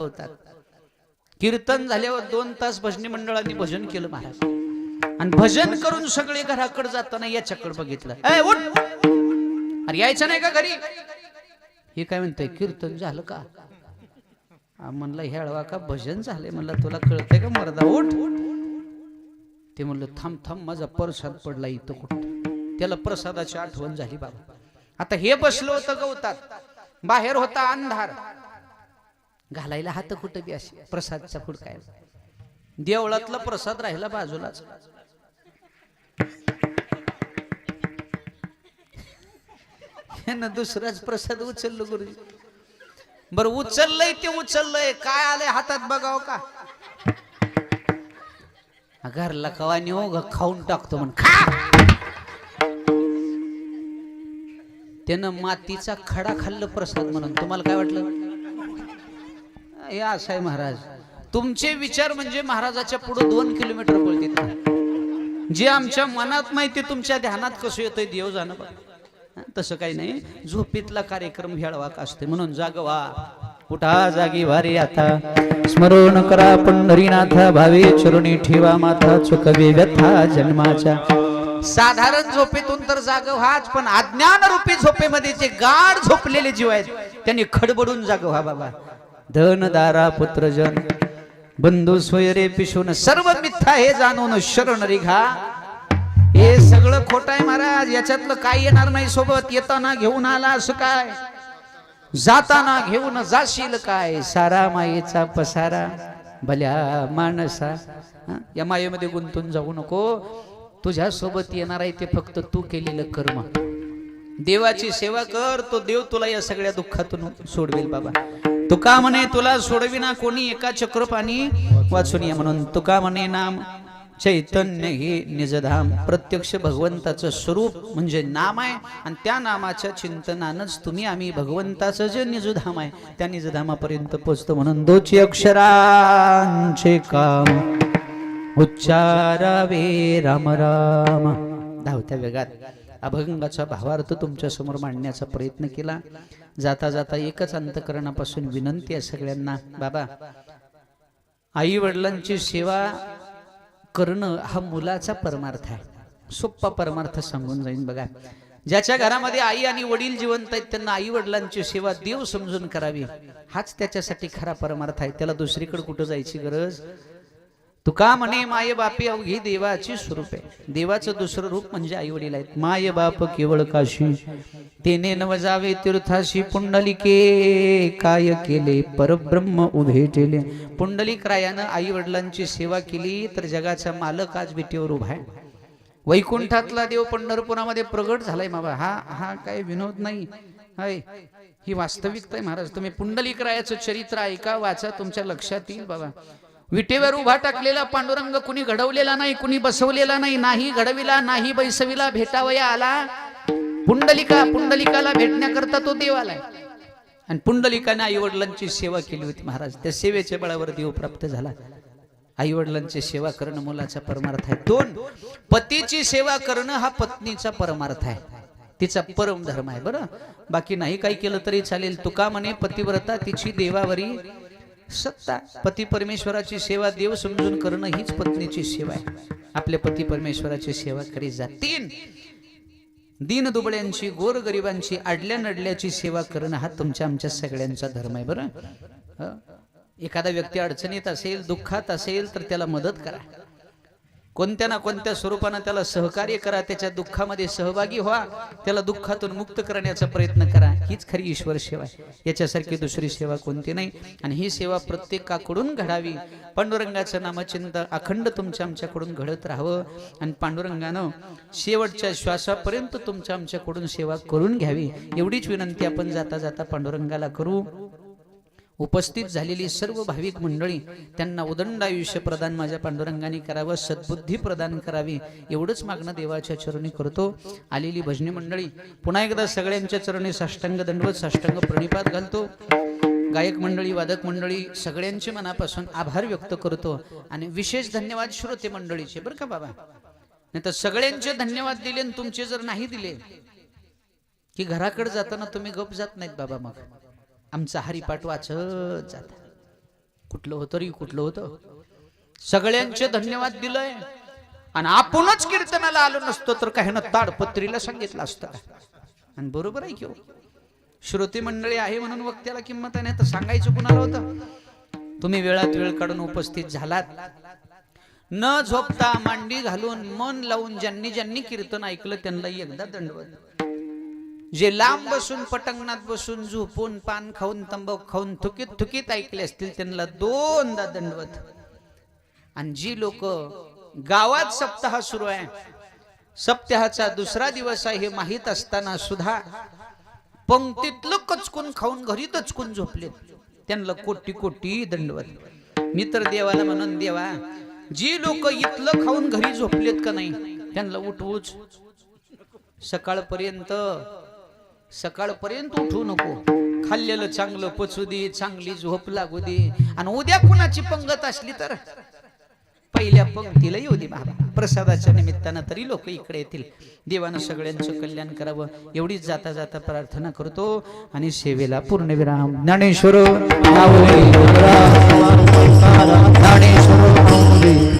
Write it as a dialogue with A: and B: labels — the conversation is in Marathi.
A: होतात. कीर्तन झाल्यावर दोन तास भजनी मंडळांनी भजन केलं महाराज. आणि भजन करून सगळे घराकडे जाताना याच्याकडे बघितलं. अरे यायचं नाही का घरी? हे काय म्हणतंय कीर्तन झालं का? म्हणलं हेळवा का भजन झालंय? म्हणलं तुला कळतंय का मर्दा? उठ! ते म्हणलं थांब थांब माझा प्रसाद पडला इथं कुठं? त्याला प्रसादाची आठवण झाली बाबा. आता हे बसलं होतं गवतात. बाहेर होता अंधार. घालायला हात कुठं बी अशी? प्रसादचा फुडकाय देवळातला प्रसाद राहिला बाजूलाच. दुसराच प्रसाद उचललो गुरुजी. बर उचललंय ते उचललंय. काय आलंय हातात बघाव का? घरला कवा नेऊ ग खाऊन टाकतो म्हण. खा! त्यानं मातीचा खडा खाल्लं प्रसाद म्हणून. तुम्हाला काय वाटलं? हे असं आहे महाराज. तुमचे विचार म्हणजे महाराजाच्या पुढे दोन किलोमीटर पळतील. जे आमच्या मनात माहिती तुमच्या ध्यानात कसं येतंय देव जाणं तसं काही नाही. झोपीतला कार्यक्रम हेळवाक असते म्हणून जागवा. उठा जागी वारी आता. स्मरण करा पंढरीनाथ भावे चरुणी ठेवा माथा चुकवी व्यथा जन्माच्या. साधारण झोपेतून तर जाग व्हाच पण अज्ञान रूपी झोपेमध्ये जे गाढ झोपलेले जीव आहेत त्यांनी खडबडून जाग व्हा बाबा. धन दारा पुत्रजन बंधू स्वयरे पिशून सर्व मिथ्या हे जाणून शरण रिघा. हे सगळं खोट आहे महाराज याच्यातलं काय येणार नाही सोबत येताना घेऊन आला असं काय? जाताना घेऊन जाशील काय? सारा मायेचा पसारा भल्या माणसा. या मायेमध्ये गुंतून जाऊ नको. तुझ्या सोबत येणार आहे ते फक्त तू केलेलं कर्म. देवाची सेवा कर तो देव तुला या सगळ्या दुःखातून सोडवेल बाबा. तुका म्हणे तुला सोडविना कोणी एका चक्रपाणी वाचून या म्हणून तुका म्हणे नाम. चैतन्य हे निजधाम. प्रत्यक्ष भगवंताचं स्वरूप म्हणजे नाम आहे. आणि त्या नामाच्या चिंतनानंच तुम्ही आम्ही भगवंताचं जे निजधाम आहे त्या निजधामापर्यंत पोचतो म्हणून दोची अक्षरांचे काम. उच्चारावे राम राम. धावत्या वेगात. अभंगाचा भावार्थ तुमच्यासमोर मांडण्याचा प्रयत्न केला. जाता जाता एकच अंतकरणापासून विनंती आहे सगळ्यांना बाबा आई वडिलांची सेवा करणं हा मुलाचा परमार्थ आहे. सोप्पा परमार्थ सांगून जाईन बघा. ज्याच्या घरामध्ये आई आणि वडील जिवंत आहेत त्यांना आई वडिलांची सेवा देव समजून करावी. हाच त्याच्यासाठी खरा परमार्थ आहे. त्याला दुसरीकडे कुठं जायची गरज? तुका म्हणे माय बापी अवघी देवाची स्वरूप आहे. देवाचं दुसरं रूप म्हणजे आई वडील आहेत. माय बाप केवळ काशी. तेने नवजावे तीर्थाशी पुंडलिके काय केले? परब्रह्म उभे केले पुंडलिक रायानं आई वडिलांची सेवा केली तर जगाचा मालक आज भेटीवर उभा आहे. वैकुंठातला देव पंढरपुरामध्ये प्रगट झालाय बाबा हा हा काय विनोद नाही. हाय ही वास्तविकता आहे महाराज. तुम्ही पुंडलिक रायाचं चरित्र ऐका वाचा तुमच्या लक्षात येईल बाबा. विटेवर उभा टाकलेला पांडुरंग कुणी घडवलेला नाही कुणी बसवलेला नाही नाही घडविला नाही बैसविला भेटावया आला. पुंडलिका पुंडलिकाला भेटण्याकरता तो देवाला आणि पुंडलिकाने आई वडिलांची सेवा केली होती महाराज. त्या सेवेच्या बळावर देव प्राप्त झाला. आई वडिलांची सेवा करणं मुलाचा परमार्थ आहे. दोन पतीची सेवा करणं हा पत्नीचा परमार्थ आहे. तिचा परम धर्म आहे बरं? बाकी नाही काही केलं तरी चालेल. तुका म्हणे पतिव्रता तिची देवावरी सत्ता. पती परमेश्वराची सेवा देव समजून करणं हीच पत्नीची सेवा आहे. आपल्या पती परमेश्वराची सेवा करीत जा तीन दीन दुबळ्यांची गोर गरिबांची आडल्या नडल्याची सेवा करणं हा तुमच्या आमच्या सगळ्यांचा धर्म आहे बरं? एखादा व्यक्ती अडचणीत असेल दुःखात असेल तर त्याला मदत करा. कोणत्या ना कोणत्या स्वरूपानं त्याला सहकार्य करा त्याच्या दुःखामध्ये सहभागी व्हा त्याला दुःखातून मुक्त करण्याचा प्रयत्न करा. हीच खरी ईश्वर सेवा आहे. याच्यासारखी दुसरी सेवा कोणती नाही. आणि ही सेवा प्रत्येकाकडून घडावी. पांडुरंगाचं नामचिंत अखंड तुमच्या आमच्याकडून घडत राहावं. आणि पांडुरंगानं शेवटच्या श्वासापर्यंत तुमच्या आमच्याकडून सेवा करून घ्यावी. एवढीच विनंती आपण जाता जाता पांडुरंगाला करू. उपस्थित झालेली सर्व भाविक मंडळी त्यांना उदंड आयुष्य प्रदान माझ्या पांडुरंगाने करावं सद्बुद्धी प्रदान करावी एवढंच मागणं देवाच्या चरणी करतो. आलेली भजनी मंडळी पुन्हा एकदा सगळ्यांच्या चरणी साष्टांग दंडवत साष्टांग प्रणिपात घालतो. गायक मंडळी वादक मंडळी सगळ्यांचे मनापासून आभार व्यक्त करतो. आणि विशेष धन्यवाद श्रोते मंडळीचे बरं का बाबा? नाही तर सगळ्यांचे धन्यवाद दिले आणि तुमचे जर नाही दिले की घराकडे जाताना तुम्ही गप जात नाहीत बाबा मग. आमचा हरिपाठ वाचत जाता. कुठलं होतं रे कुठलं होतं? सगळ्यांचे धन्यवाद दिलंय. आणि आपणच कीर्तनाला आलो नसतो तर काही ना ताडपत्रीला सांगितलं असतं. आणि बरोबर आहे की हो? श्रोते मंडळी आहे म्हणून वक्त्याला किंमत आहे नाही तर सांगायचं कुणाला होतं? तुम्ही वेळात वेळ काढून उपस्थित झालात. न झोपता मांडी घालून मन लावून ज्यांनी ज्यांनी कीर्तन ऐकलं त्यांना एकदा दंडवत. जे लांब बसून पटंगणात बसून झोपून पान खाऊन तंबाखू खाऊन थुकीत थुकीत ऐकले असतील त्यांना दोनदा दंडवत. आणि जी लोक गावात सप्ताह सुरू आहे सप्ताहाचा दुसरा दिवस आहे हे माहीत असताना सुद्धा पंक्तीतलं कचकून खाऊन घरी दचकून झोपलेत त्यांना कोटी कोटी दंडवत. मी तर देवाला म्हणून देवा जी लोक इथलं खाऊन घरी झोपलेत का नाही? त्यांना उठवूच. सकाळपर्यंत सकाळपर्यंत उठू नको. खाल्लेलं चांगलं पचू दे चांगली झोप लागू दे. आणि उद्या कुणाची पंगत असली तर? पहिल्या पंक्तीला येऊ दे बाबा. प्रसादाच्या निमित्तानं तरी लोक इकडे येतील. देवानं सगळ्यांचं कल्याण करावं. एवढीच जाता जाता प्रार्थना करतो आणि सेवेला पूर्णविराम. ज्ञानेश्वर ज्ञानेश्वर